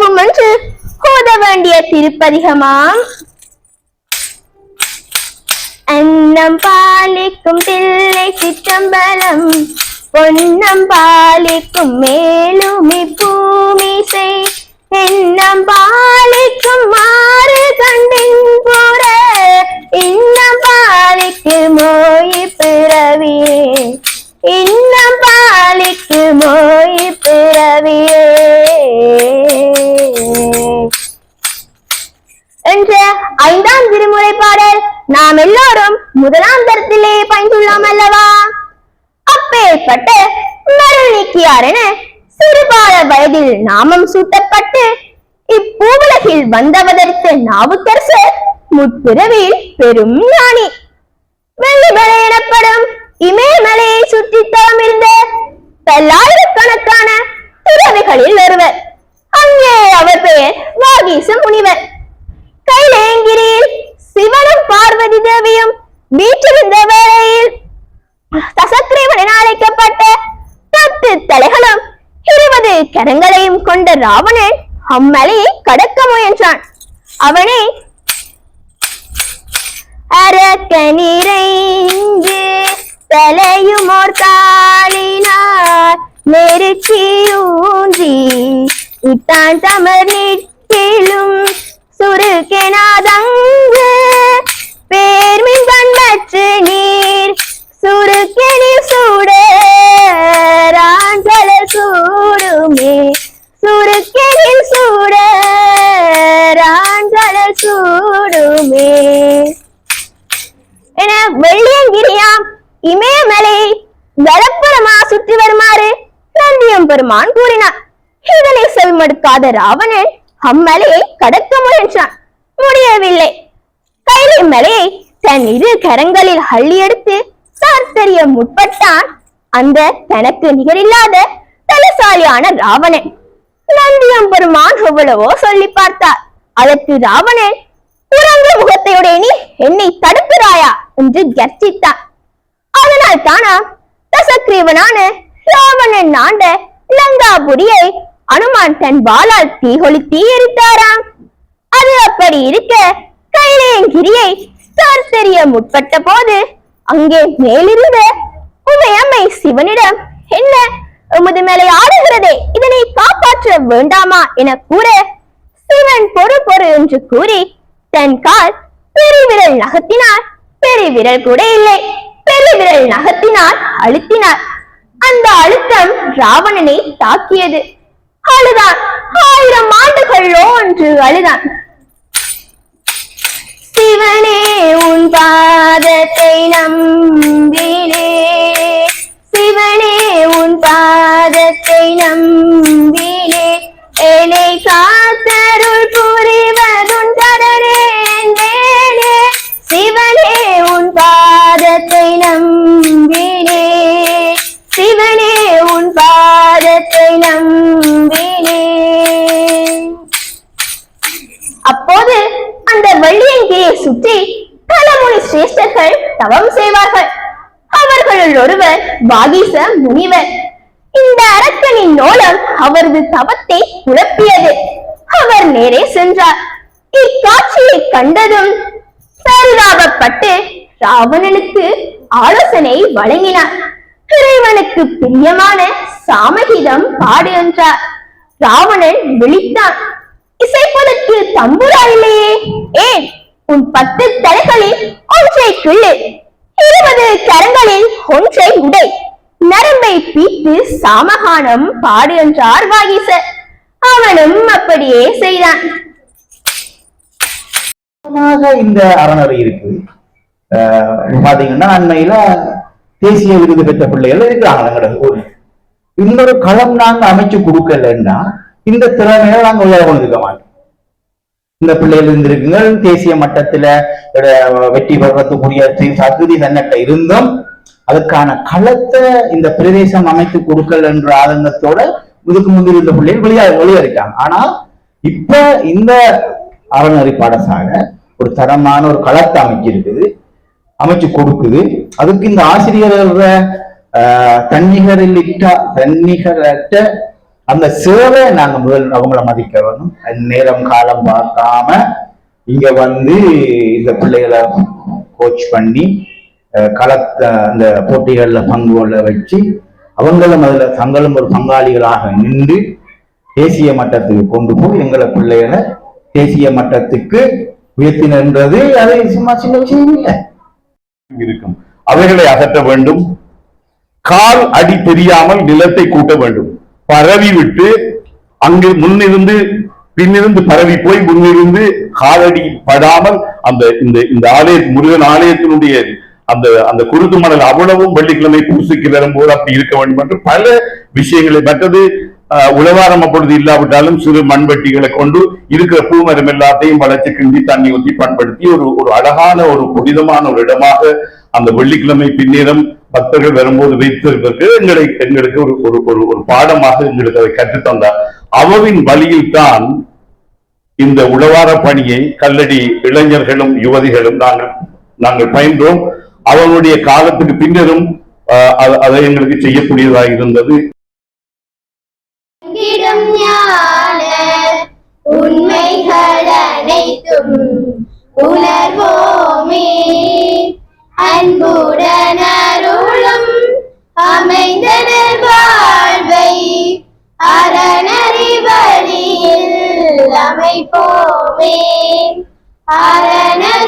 ஆகும் என்று ஓத வேண்டிய திருப்பதிகமாம். அன்னம் பாலிக்கும் பிள்ளை சிற்றம்பலம் பொன்னம் பாலிக்கும் மேலுமி பூமிசை ஐந்தாம் திருமுறை பாடல். நாம் எல்லோரும் முதலாம் தரத்திலே பயந்துள்ளோம் அல்லவா? அப்பேற்பட்ட மருள் நீக்கியார் என சிறுபால வயதில் நாமம் சூட்டப்பட்டு இப்பூவுலகில் வந்தவதற்கு நாவுக்கரசு முற்பிறவில் பெரும் ஞானி. வெள்ளிமலை எனப்படும் இமயமலையை சுற்றி தவம் இருந்த பல்லாயிரக்கணக்கான துறவிகளில் ஒருவர். அங்கே அவர் பெயர் வாகீச முனிவர். கரங்களையும் கொண்ட ராவணன் அம்மலையை கடக்க முயன்றான். அவனே அரக்க நிறைந்து தலையுமோர் தாளினார் நெருக்கியூன்றி இட்டான் தமர் நிற்கிலும் சுருக்கெனாதங்கு பேர்மின் பண்பற்று நீர் சுருக்கெனில் சூட ராஞ்சலர் சூடுமே சுருக்கெனில் சூட ராஞ்சலர் சூடுமே. என வெள்ளியங்கிரியாம் இமயமலை வலப்புறமா சுற்றி வருமாறு நந்தியம் பெருமான் கூறினார். இதனை செல்மடுக்காத ராவணன் அம்மலையை கடக்க முயன்றான். முடியவில்லை. கைலை மலையை தன் இரு கரங்களில் அள்ளி எடுத்து சார்த்தறிய முற்பட்டான். அந்த தனக்கு நிகரில்லாத தலசாலியான ராவணன். நந்தியம் பெருமான் எவ்வளவோ சொல்லி பார்த்தார். அதற்கு ராவணன் குரங்கு முகத்தையுடைய நீ என்னை தடுக்கிறாயா என்று கர்ஜித்தான். அதனால் தானா தசக்ரீவனான ராவணன் ஆண்ட லங்காபுரியை அனுமான் தன் வாளால் தீகொளுத்தி எரித்தாராம். அது அப்படி இருக்க கைலேங்கிரியை சார்த்தெறிய முற்பட்ட போது அங்கே மேலிருந்த உமையம்மை சிவனிடம் என்ன உமது மேலே ஆடுகிறதே. இதனை காப்பாற்ற வேண்டாமா என கூற சிவன் பொறு பொறு என்று கூறி தன் கால் பெருவிரல் நகர்த்தினார். பெருவிரல் கூட இல்லை. பெருவிரல் நகர்த்தினார் அழுத்தினார். அந்த அழுத்தம் ராவணனை தாக்கியது. அழுதான். ஆயிரம் ஆண்டுகளோ என்று அழுதான். சிவனே உன் பாதத்தை நம்பினே. அவர்களுள் ஒருவர் வாகீச முனிவர். இந்த அரக்கனின் நோலம் அவரது தவத்தை குழப்பியது. அவர் நேரே சென்றார். இக்காட்சியை கண்டதும் பரிதாபப்பட்டு ராவணனுக்கு ஆலோசனை வழங்கினார். இறைவனுக்கு பிரியமான சாமகிதம் பாடு என்றார். ராவணன் விழித்தான். இசைப்பதற்கு தம்புரா இல்லையே? ஏன்? உன் பத்து தலைகளில் ஒன்றை கிள்ளு. இருபது கரங்களில் ஒன்றை உடை. நரம்பை பீத்து சாமகானம் பாடு என்றார் வாகீசர். அவனும் அப்படியே செய்தான். இந்த அறநறை இருக்கு பாத்தீங்கன்னா அண்மையில தேசிய விருது பெற்ற பிள்ளைகள் இருக்கிறாங்க எங்களோட ஊர்ல இன்னொரு களம் நாங்க அமைச்சு கொடுக்கலன்னா இந்த திறமையை நாங்க உயர கொண்டிருக்க மாட்டோம். இந்த பிள்ளைகள் இருந்திருக்குங்க. தேசிய மட்டத்துல வெற்றி பெறத்துக்குரிய தகுதி தன்னட்ட இருந்தும் அதுக்கான களத்தை இந்த பிரதேசம் அமைத்து கொடுக்கல் என்ற ஆதங்கத்தோட இதுக்கு முந்தி இருந்த பிள்ளைகள் வெளியே வெளியே ஆனா இப்ப இந்த அறநெறி பாடசாலை ஒரு தரமான ஒரு களத்தை அமைச்சிருக்குது அமைச்சு கொடுக்குது. அதுக்கு இந்த ஆசிரியர்கள ஆஹ், தன்னிகரில்லா தன்னிகரற்ற அந்த சேவை நாங்க முதல் அவங்கள மதிக்க வேணும். நேரம் காலம் பார்க்காம இங்க வந்து இந்த பிள்ளைகளை கோச் பண்ணி அஹ், அந்த போட்டிகள்ல பங்கு கொள்ள வச்சு அவங்களும் அதுல தங்களும் ஒரு பங்காளிகளாக நின்று தேசிய மட்டத்துக்கு கொண்டு போய் எங்களை பிள்ளைகளை தேசிய மட்டத்துக்கு உயர்த்தினன்றது அதை சும்மா சின்ன விஷயம் இல்லை. இருக்கும். அவைகளை அகற்ற வேண்டும். கால் அடி தெரியாமல் நிலத்தை கூட்ட வேண்டும். பரவி விட்டு அங்கு முன்னிருந்து பின்னிருந்து பரவி போய் முன்னிருந்து காலடி படாமல் அந்த இந்த இந்த ஆலய முருகன் ஆலயத்தினுடைய அந்த அந்த குருது மணல் அவ்வளவும் வெள்ளிக்கிழமை பூசிக்கு வரும்போது அப்படி இருக்க வேண்டும் என்று பல விஷயங்களை மற்றது உழவாரம் அப்பொழுது இல்லாவிட்டாலும் சிறு மண்வெட்டிகளை கொண்டு இருக்கிற பூமரம் எல்லாத்தையும் வளர்ச்சி கிண்டி தண்ணி ஊற்றி பயன்படுத்தி ஒரு ஒரு அழகான ஒரு புனிதமான ஒரு இடமாக அந்த வெள்ளிக்கிழமை பின்னேரம் பக்தர்கள் வரும்போது வைத்திருப்பதற்கு எங்களை எங்களுக்கு ஒரு ஒரு ஒரு ஒரு பாடமாக எங்களுக்கு அதை கற்றுத்தந்தார். அவவின் வழியில் தான் இந்த உழவார பணியை கல்லடி இளைஞர்களும் யுவதிகளும் நாங்கள் நாங்கள் பயின்றோம். அவனுடைய காலத்துக்கு பின்னரும் அதை எங்களுக்கு செய்யக்கூடியதாக இருந்தது இடம் ஞான உண்மைகள் அனைத்தும் உணர்வோமே. அன்புடன் அருளும் அமைந்தனர் வாழ்வை அறநறிவழியில் அமைப்போமே. அறநறிவழியில்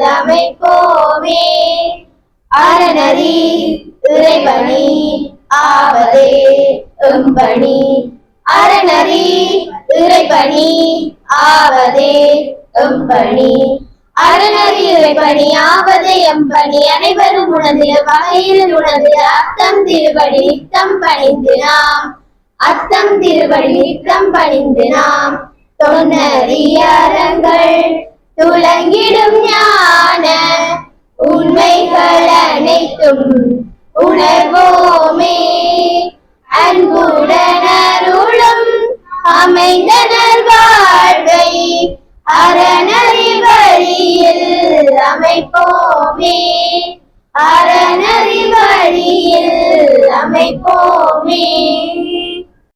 அமைப்போமே. அறநறி இறைவனி ஆவதே எம்பணி. அறநறி இறைப்பணி ஆவதே எம்பணி. அறநறி இறைப்பணி ஆவதே எம்பணி. அனைவரும் உணர்ந்து வகையில் உணர்ந்து அத்தம் திருவடி நித்தம் பணிந்து நாம். அத்தம் திருவடி நித்தம் பணிந்து நாம். தொன்னறியறங்கள் துளங்கிடும் ஞான. உண்மைகள் அனைத்தும் உணர்வோமே. அன்புடன் அருளும் அமைந்தனர் வாழ்வை. அறநறி அமைப்போமே. அறநறி வழியில் அமைப்போமே.